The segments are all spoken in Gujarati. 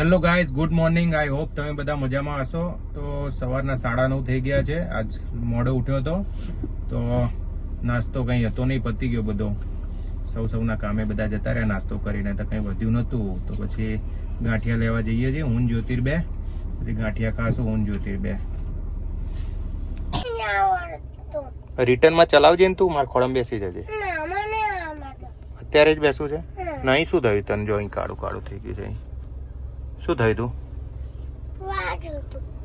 Hello guys good morning I hope તમે બધા મજામાં હશો. તો સવારના સાડા નવ થઈ ગયા છે. આજ મોડો ઉઠ્યો હતો. તો નાસ્તો કંઈ હતો નહીં પતી ગયો બધો. સૌ સૌના કામે બધા જતા રહ્યા નાસ્તો કરીને તો કંઈ વધ્યું નહોતું. તો પછી ગાંઠિયા લેવા જઈએ છીએ હું જ્યોતિર્બે પછી ગાંઠિયા ખાશું હું જ્યોતિર્બે રિટર્નમાં ચલાવજે ને તું મારા ખોળમ બેસી જજે. અત્યારે જ બેસવું છે? નહીં શું થયું તને? જો અહીં કાળું કાળું થઈ ગયું છે અહીં. શું થયું તું?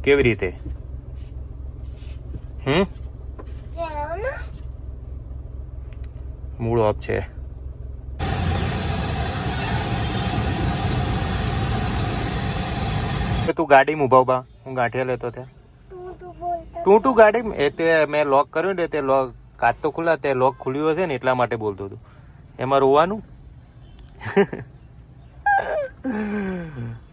કેવી રીતે? હમ? મૂળ ઓફ છે. તું ગાડી ઊભા ઊભા હું ગાંઠિયા લેતો ત્યાં તું તું ગાડી એ તે મેં લોક કર્યું ને તે લોક કાચ તો ખુલ્લા તે લોક ખુલ્યું હશે ને એટલા માટે બોલતો હતું. એમાં રોવાનું?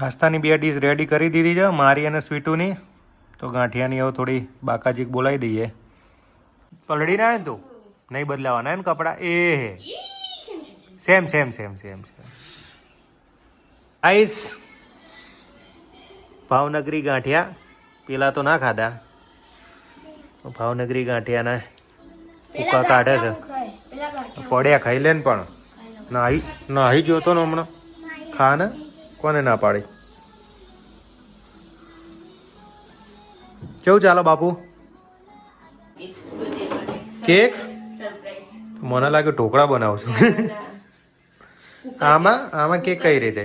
નાસ્તાની બે ડીશ રેડી કરી દીધી છે મારી અને સ્વીટુની. તો ગાંઠિયાની હવે થોડી બાકાજીક બોલાવી દઈએ. પલડી ના તું? નહીં બદલાવાના ને કપડા? એ હે. Same same same same same ice ભાવનગરી ગાંઠિયા. પેલા તો ના ખાધા. ભાવનગરી ગાંઠિયાના ઉકા કાઢે છે. પડ્યા ખાઈ. લે ને પણ. નાહી નાહી જોતો ને હમણાં? ખા ને કોને ના પાડી? કેવું ચાલો બાપુ? કેક? મને લાગે ઢોકળા બનાવું છું આમાં આમાં કેક કઈ રીતે?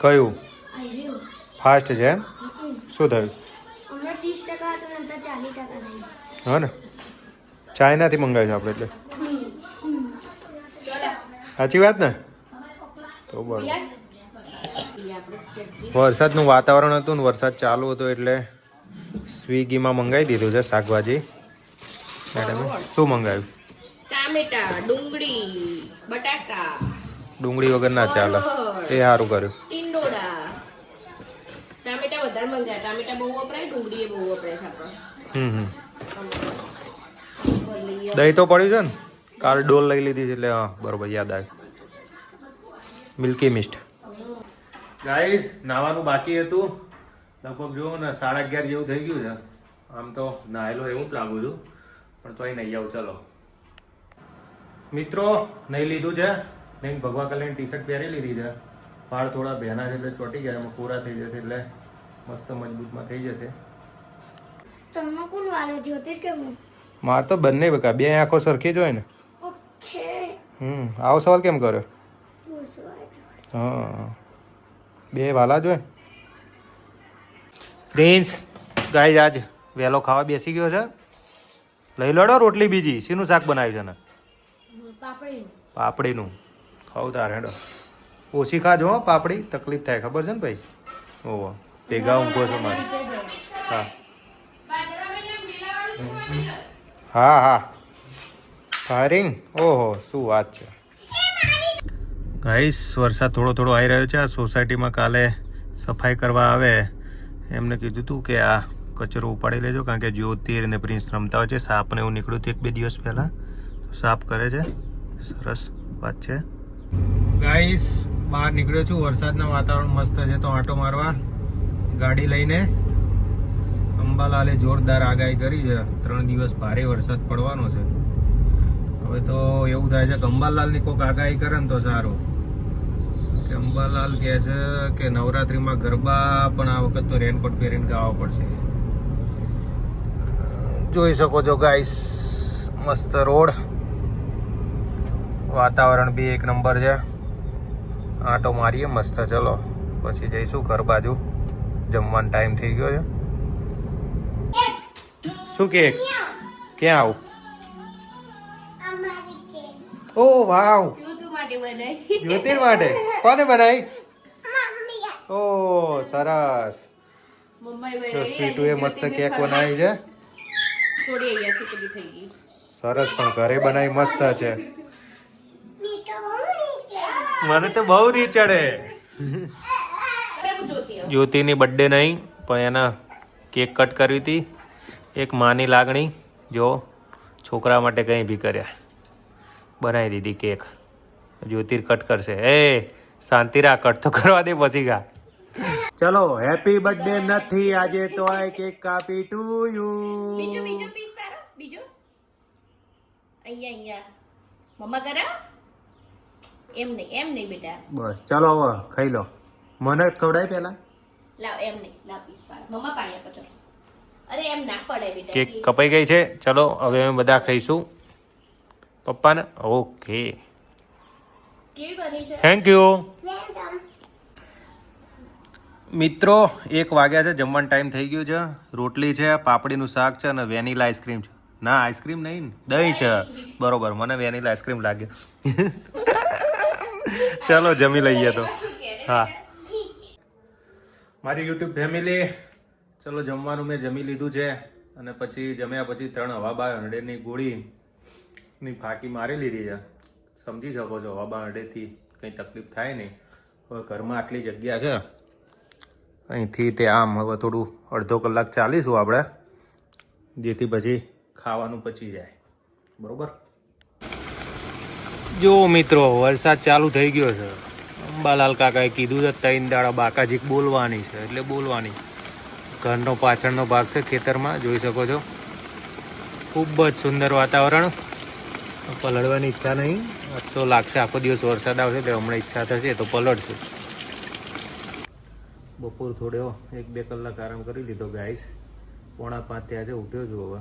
કયું? ફાસ્ટ છે શું થયું? હા ને? ચાઇનાથી મંગાવ્યું આપણે એટલે. સાચી વાત ને? તો બરોબર. વરસાદનું વાતાવરણ હતું ને વરસાદ ચાલુ હતો એટલે સ્વિગીમાં મંગાવી દીધું છે શાકભાજી. મેડમે શું મંગાવ્યું? ટામેટા ડુંગળી બટાકા. ડુંગળી વગર ના ચાલે એ સારું કર્યું. ટીંડોળા. ટામેટા વધારે મંગાયા ટામેટા બહુ વપરાય ડુંગળી બહુ વપરાય છે હમ હમ. દહીં તો પડ્યું છે ને? કાલ ડોલ લઈ લીધી છે એટલે હા બરોબર યાદ આવ્યું. Milky mist. ગાઈસ નાવાનું બાકી હતું. લગભગ જુઓ ને સાડા અગિયાર જેવું થઈ ગયું છે. આમ તો નાહેલો એવું જ લાગુ છું. પણ તોય નહીં આવું ચલો. મિત્રો નહીં લીધું છે. નહીં ભગવા કલ્યાણ ટી શર્ટ પહેરી લીધી છે. વાળ થોડા ભેના છે એટલે ચોટી જાય એમાં પૂરા થઈ જશે એટલે મસ્ત મજબૂતમાં થઈ જશે. તમને કોણ વાલો જ્યોતિર કે હું? માર તો બંને બકા. બે આંખો સરખી જ હોય ને. ઓકે. હમ. આવો સવાલ કેમ કર્યો? હા. બે વાલા જ હોય. પ્રિન્સ ગાય આજ વહેલો ખાવા બેસી ગયો છે. લઈ લડો રોટલી બીજી. શીનું શાક બનાવ્યું છે ને પાપડીનું. ખાવ તાર હેડો. ઓછી ખાજો હો પાપડી. તકલીફ થાય ખબર છે ને ભાઈ? ઓહો ભેગા ઊંઘો છો મારે. હા. હા હા. ફાયરિંગ ઓહો શું વાત છે. ગાઈસ, વરસાદ થોડો થોડો આવી રહ્યો છે. આ સોસાયટીમાં કાલે સફાઈ કરવા આવે. એમને કીધું હતું કે આ કચરો ઉપાડી લેજો, કારણ કે જ્યોતિર અને પ્રિન્સ રમતા હોય છે. સાપને એવું નીકળ્યું હતું એક બે દિવસ પહેલાં. સાપ કરે છે. સરસ વાત છે. ગાઈસ, બહાર નીકળ્યો છું. વરસાદના વાતાવરણ મસ્ત છે, તો આંટો મારવા ગાડી લઈને અંબાલાલે જોરદાર આગાહી કરી છે. ત્રણ દિવસ ભારે વરસાદ પડવાનો છે. હવે તો એવું થાય છે કે અંબાલાલની કોઈક આગાહી કરે ને તો સારું. અંબાલાલ કહે છે કે નવરાત્રીમાં ગરબા પણ આ વખત તો રેનકોટ પહેરીને ગાવા પડશે. જોઈ શકો છો ગાઈસ મસ્ત રોડ. વાતાવરણ બી એક નંબર છે. આટો મારીએ મસ્ત ચલો. પછી જઈશું ઘર બાજુ. જમવાનો ટાઈમ થઈ ગયો છે. શું કે? ક્યાં આવું? ઓ વાવ. માટે બનાવી જ્યોતિર માટે કોને બનાવી? ઓ સરસ. મમ્માએ એ મસ્ત કેક બનાવી છે. થોડી અહીંયાથી પેલી થઈ ગઈ. સરસ પણ ઘરે બનાવી મસ્ત છે. મને તો બહુ નહીં ચડે જ્યોતિની બર્થડે નહીં પણ એના કેક કટ કરી હતી. એક માની લાગણી જો છોકરા માટે કંઈ બી કર્યા. બનાવી દીધી કેક. જ્યોતિર કટ કરશે. એ શાંતિ રાખ કટ તો કરવા દે પછી ગા. ચલો હેપી બર્થડે નથી આજે તો આય કેક કાપી ટુ યુ બીજો બીજો પીસ પાડો બીજો. અહીંયા અહીંયા. મમ્મા કરા? એમ નહીં એમ નહીં બેટા. બસ ચલો હવે ખાઈ લો. મને જ ખવડાય પહેલા? લાવ એમ નહીં લાવ પીસ પાડો. મમ્મા પાડ્યા ચલો. અરે એમ ના પડે બેટા કેક કપાઈ ગઈ છે. ચલો હવે અમે બધા ખાઈશું. પપ્પાને? ઓકે. કેવી બની છે? થેન્ક યુ મિત્રો એક વાગ્યા છે જમવાનો ટાઈમ થઈ ગયો છે. રોટલી છે પાપડીનું શાક છે અને વેનીલા આઈસ્ક્રીમ છે. ના આઈસ્ક્રીમ નહીં ને, દહીં છે. બરોબર મને વેનીલા આઈસ્ક્રીમ લાગે. ચલો જમી લઈએ તો. હા. મારી યુટ્યુબ ફેમિલી ચલો જમવાનું મેં જમી લીધું છે અને પછી જમ્યા પછી ત્રણ હવા બાર હંડ્રેડની ગોળીની ફાંકી મારી લીધી છે. સમજી શકો છો હવા બાર કંઈ તકલીફ થાય નહીં. હવે ઘરમાં આટલી જગ્યા છે. અહીંથી તે આમ હવે થોડું અડધો કલાક ચાલીશું આપણે, જેથી પછી ખાવાનું પચી જાય. બરોબર? જો મિત્રો, વરસાદ ચાલુ થઈ ગયો છે. અંબાલાલ કાકાએ કીધું છે, ત્રણ દાડા બાકાજીક બોલવાની છે, એટલે બોલવાની. ઘરનો પાછળનો ભાગ છે, ખેતરમાં, જોઈ શકો છો. ખૂબ જ સુંદર વાતાવરણ. પલળવાની ઈચ્છા નહીં. તો લાગશે આખો દિવસ વરસાદ આવશે એટલે હમણાં ઈચ્છા થશે તો પલટશે બપોર થોડો એક બે કલાક આરામ કરી લીધો ગાઈસ. પોણા પાંચ ત્યાં છે, ઉઠ્યો છું હવે.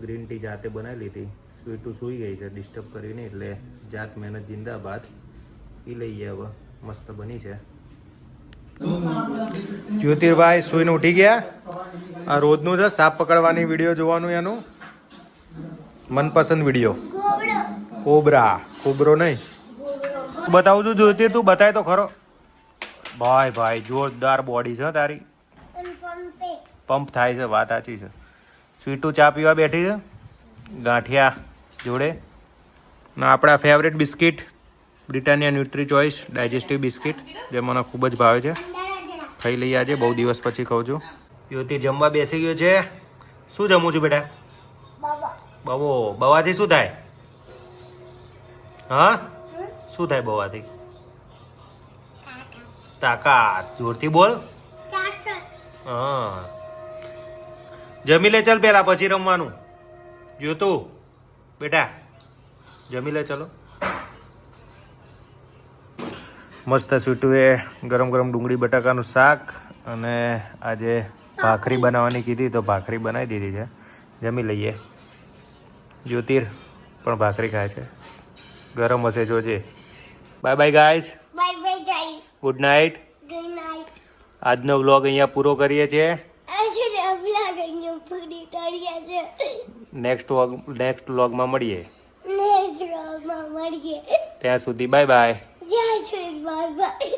ગ્રીન ટી જાતે બનાવી લીધી. સ્વીટું સૂઈ ગઈ છે, ડિસ્ટર્બ કરીને એટલે જાત મહેનત જિંદાબાદ. પી લઈએ હવે, મસ્ત બની છે. જ્યોતિર્ભાઈ સુઈને ઉઠી ગયા. આ રોજનું છે, સાપ પકડવાની વીડિયો જોવાનું એનું. મનપસંદ વીડિયો. કોબરા. કોબરો નહીં. બતાવું છું જોતી તું બતાય તો ખરો. ભાઈ ભાઈ જોરદાર બોડી છે તારી. પંપ થાય છે વાત સાચી છે. સ્વીટું ચા પીવા બેઠી છે? ગાંઠિયા જોડે. ને આપણા favourite biscuit Britannia Nutri Choice digestive biscuit જે મને ખૂબ જ ભાવે છે. ખાઈ લઈએ આજે બહુ દિવસ પછી ખાઉં છું. યુવતી જમવા બેસી ગયો છે. શું જમું છું બેટા? બવો બવાથી શું થાય? હા? શું થાય બોવાથી તાકાત. જોરથી બોલ. હા. જમી લે ચાલ પેલા, પછી રમવાનું. જોતું બેટા. જમી લે, ચલો. મસ્ત સ્વીટુએ ગરમ ગરમ ડુંગળી, બટાકાનું શાક અને આજે ભાખરી બનાવવાની કીધી, તો ભાખરી બનાવી દીધી છે. જમી લઈએ. જ્યોતિર પણ ભાખરી ખાય છે. ગરમ હશે જોજે. Bye bye guys bye bye guys good night good night આજનો વ્લોગ અહીંયા પૂરો કરીએ છીએ. નેક્સ્ટ વ્લોગ નેક્સ્ટ વ્લોગમાં મળીએ. નેક્સ્ટ વ્લોગમાં મળીએ. ત્યાં સુધી બાય બાય જય શ્રી બાય બાય